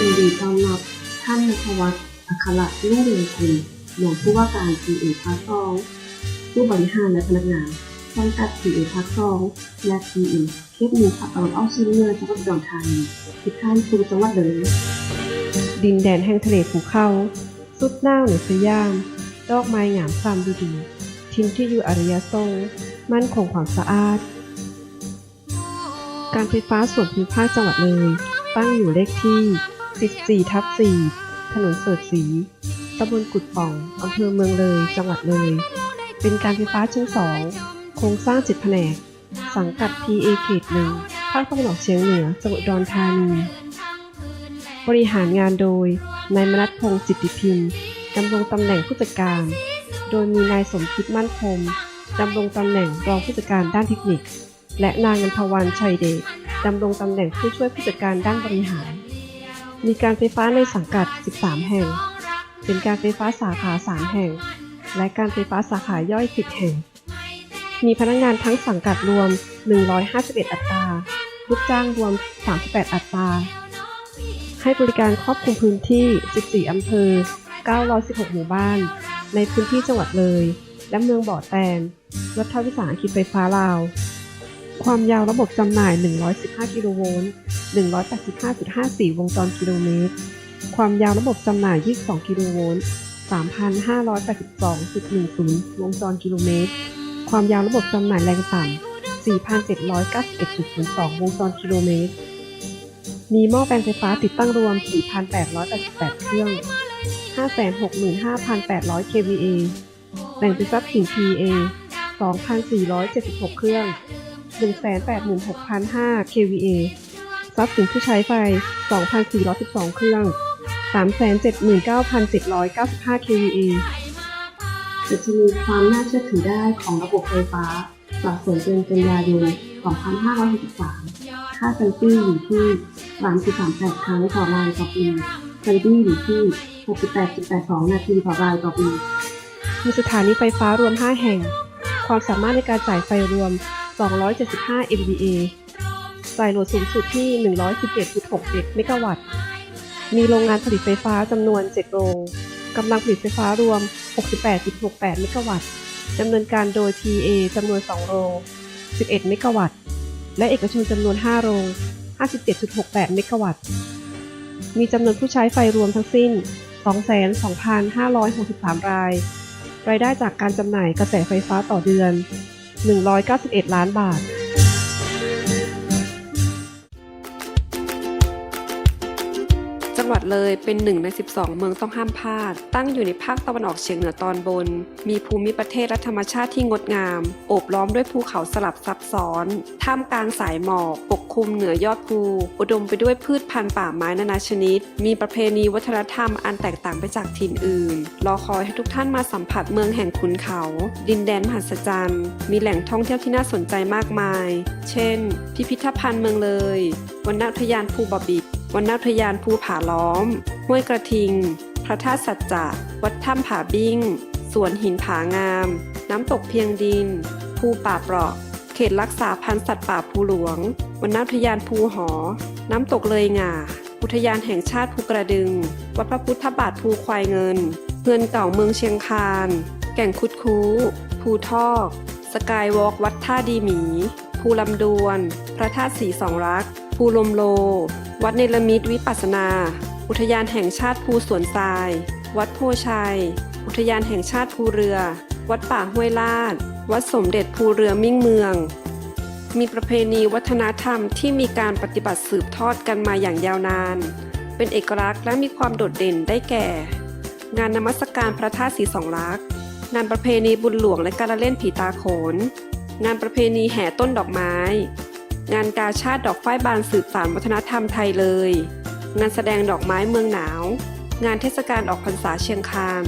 ยินดีต้อนรับท่านนทวัฒน์อัคระรุ่งเรืองคุณหลวงผู้ว่าการ PA ภาคสองผู้บริหารและพนักงานสังกัด PA ภาคสองและ PA เขตหนึ่งภาคตะวันออกเฉียงเหนือจังหวัดอุดรธานีทุกท่านสู่จังหวัดเลยดินแดนแห่งทะเลภูเขาสุดหน้าเหนือสยาม ดอกไม้งามซ้ำดีๆทิมที่อยู่อารยทรงมั่นคงความสะอาด การไฟฟ้าส่วนภูมิภาคจังหวัดเลย ตั้งอยู่เลขที่ 14ทับ4ถนนเสิร์ชศรีตำบลกุดป่อง อำเภอเมืองเลย จังหวัดเลย เป็นการไฟฟ้าชั้นสองโครงสร้างจิตแผนก สังกัด PA เขตหนึ่งภาคตะวันออกเฉียงเหนือ จังหวัดดอุดรธานี บริหารงานโดย นายมนัทพงศ์จิตติพิมพ์ดำรงตำแหน่งผู้จัดการ โดยมีนายสมคิดมั่นคงดำรงตำแหน่งรองผู้จัดการด้านเทคนิค และนางนันทวันชัยเดชดำรงตำแหน่งผู้ช่วยผู้จัดการด้านบริหาร มีการไฟฟ้าในสังกัด 13 แห่ง เป็นการไฟฟ้าสาขา 3 แห่ง และการไฟฟ้าสาขาย่อย 10 แห่ง มีพนักงานทั้งสังกัดรวม 151 อัตรา ลูกจ้างรวม 38 อัตรา ให้บริการครอบคลุมพื้นที่ 14 อำเภอ 916 หมู่บ้าน ในพื้นที่จังหวัดเลย และเมืองบ่อแตนรัฐวิสาหกิจไฟฟ้าลาว ความยาวระบบจำหน่าย 115 กิโลโวลต์ 185.54 วงจรกิโลเมตร ความยาวระบบจำหน่าย 22 กิโลโวลต์ 3,582.10 วงจรกิโลเมตร ความยาวระบบจำหน่ายแรงต่ำ4,791.02 วงจรกิโลเมตร มีหม้อแปลงไฟฟ้าติดตั้งรวม 4,888 เครื่อง 565,800 kVA แบ่งเป็นทรัพย์สิน PA 2,476 เครื่อง 186,005 kVA ทรัพย์สินผู้ใช้ไฟ 2,412 เครื่อง 379,795 kVA ดัชนีความน่าเชื่อถือได้ของระบบไฟฟ้าสะสมเป็นกันยายน 2563 ค่าไซตี้อยู่ที่ 3.38 ครั้งต่อรายต่อปีไซตี้อยู่ที่ 68.82 นาทีต่อรายต่อปีมีสถานีไฟฟ้ารวม 5 แห่ง ความสามารถในการจ่ายไฟรวม 275 MVA จ่ายโหลดสูงสุดที่ 117.67 เมกะวัตต์ มีโรงงานผลิตไฟฟ้าจำนวน 7 โรง กำลังผลิตไฟฟ้ารวม 68.68 เมกะวัตต์ ดำเนินการโดย PA จำนวน 2 โรง 11 เมกะวัตต์ และเอกชนจำนวน 5 โรง 57.68 เมกะวัตต์ มีจำนวนผู้ใช้ไฟรวมทั้งสิ้น 22,563 ราย รายได้จากการจำหน่ายกระแสไฟฟ้าต่อเดือน 191 ล้านบาท จังหวัดเลยเป็นหนึ่งใน 12 เมืองต้องห้ามพลาด ตั้งอยู่ในภาคตะวันออกเฉียงเหนือตอนบน มีภูมิประเทศและธรรมชาติที่งดงาม โอบล้อมด้วยภูเขาสลับซับซ้อน ท่ามกลางสายหมอก ปกคลุมเหนือยอดภู อุดมไปด้วยพืชพันธุ์ป่าไม้นานาชนิด มีประเพณีวัฒนธรรมอันแตกต่างไปจากถิ่นอื่น รอคอยให้ทุกท่านมาสัมผัสเมืองแห่งขุนเขา ดินแดนมหัศจรรย์ มีแหล่งท่องเที่ยวที่น่าสนใจมากมาย เช่น พิพิธภัณฑ์เมืองเลย วันอุทยานภูบะบิด วันนาทยานภูผาล้อม ห้วยกระทิง พระธาตุสัจจะ วัดถ้ำผาบิ้ง สวนหินผางาม น้ำตกเพียงดิน ภูป่าเปราะ เขตรักษาพันธุ์สัตว์ป่าภูหลวง วันนาทยานภูหอ น้ำตกเลยหง่า อุทยานแห่งชาติภูกระดึง วัดพระพุทธบาทภูควายเงิน เงินเก่าเมืองเชียงคาน แก่งคุดคู้ภูทอก สกายวอล์กวัดท่าดีหมี ภูลำดวน พระธาตุสีสองรัก ภูลมโล วัดเนรมิตวิปัสนา อุทยานแห่งชาติภูสวนทราย วัดโพชัย อุทยานแห่งชาติภูเรือ วัดป่าห้วยลาด วัดสมเด็จภูเรือมิ่งเมือง มีประเพณีวัฒนธรรมที่มีการปฏิบัติสืบทอดกันมาอย่างยาวนาน เป็นเอกลักษณ์และมีความโดดเด่นได้แก่ งานนมัสการพระธาตุสีสองลักษณ์งานประเพณีบุญหลวงและการเล่นผีตาโขน งานประเพณีแห่ต้นดอกไม้ งานกาชาติดอกฝ้ายบานสืบสานวัฒนธรรมไทยเลย งานแสดงดอกไม้เมืองหนาว งานเทศกาลออกพรรษาเชียงคาน